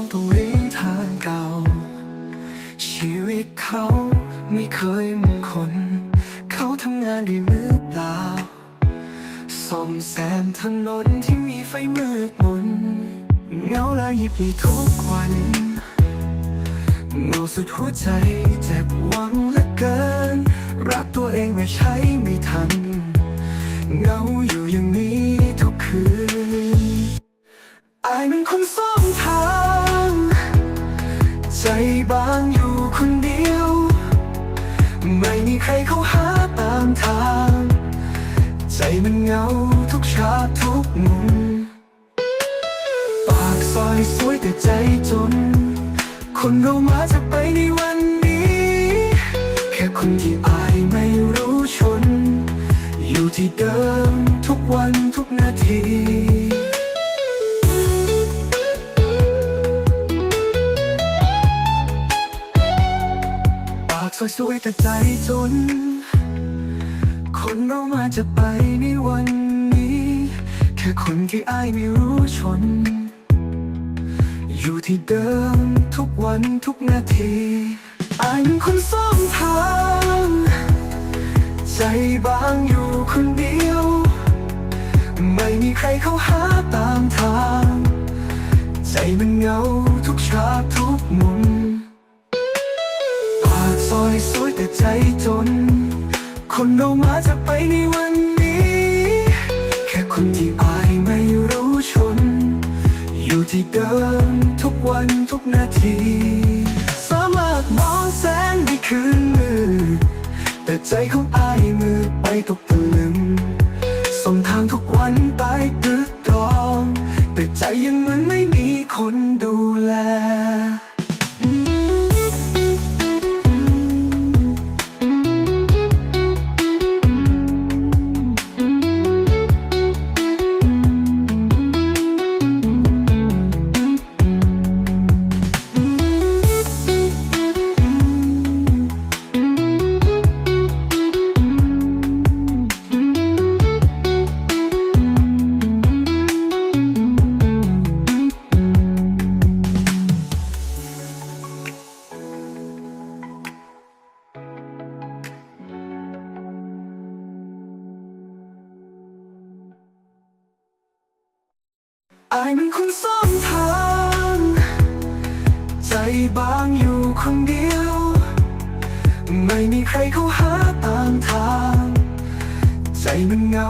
องต้องวิ่งทางเก่า ชีวิตเขาไม่เคยมงคลเขาทำงานด้วยมือเปล่าซ่อมแซมถนนที่มีไฟมืดมนเงาและยิบมีทุกวันเงาสุดหัวใจเจ็บหวังเหลือเกิน รักตัวเองไม่ใช่ไม่ทันเงาอยู่อย่างนี้ทุกคืนอายเป็นคนซ่อมทาง ใจบางอยู่คนเดียว ไม่มีใครเข้าหาตามทาง ใจมันเหงาทุกชาติทุกมุมปากซอยสวยแต่ใจจน คนเรามาจะไปในวันนี้ แค่คนที่อายไม่รู้ชน อยู่ที่เดิมทุกวัน สวยๆแต่ใจจน คนเรามาจะไปในวันนี้ แค่คนที่อายไม่รู้ชน อยู่ที่เดิมทุกวันทุกนาทีอายเป็นคนซ่อมทาง ใจบางอยู่คนเดียว ไม่มีใครเข้าหาตามทาง ใจมันเหงา ซอยสวยแต่ใจจน คนเรามาจะไปในวันนี้ แค่คนที่อายไม่รู้ชน อยู่ที่เดิมทุกวันทุกนาที สามารถมองแสงในคืนมืดแต่ใจของอายมืดไปตกตะลึงส่งทางทุกวันไปตึกตรอง แต่ใจยังเหมือนไม่มีคนดูแล อายเป็นคนซ่อมทาง ใจบางอยู่คนเดียว ไม่มีใครเข้าหาตามทาง ใจมันเหงา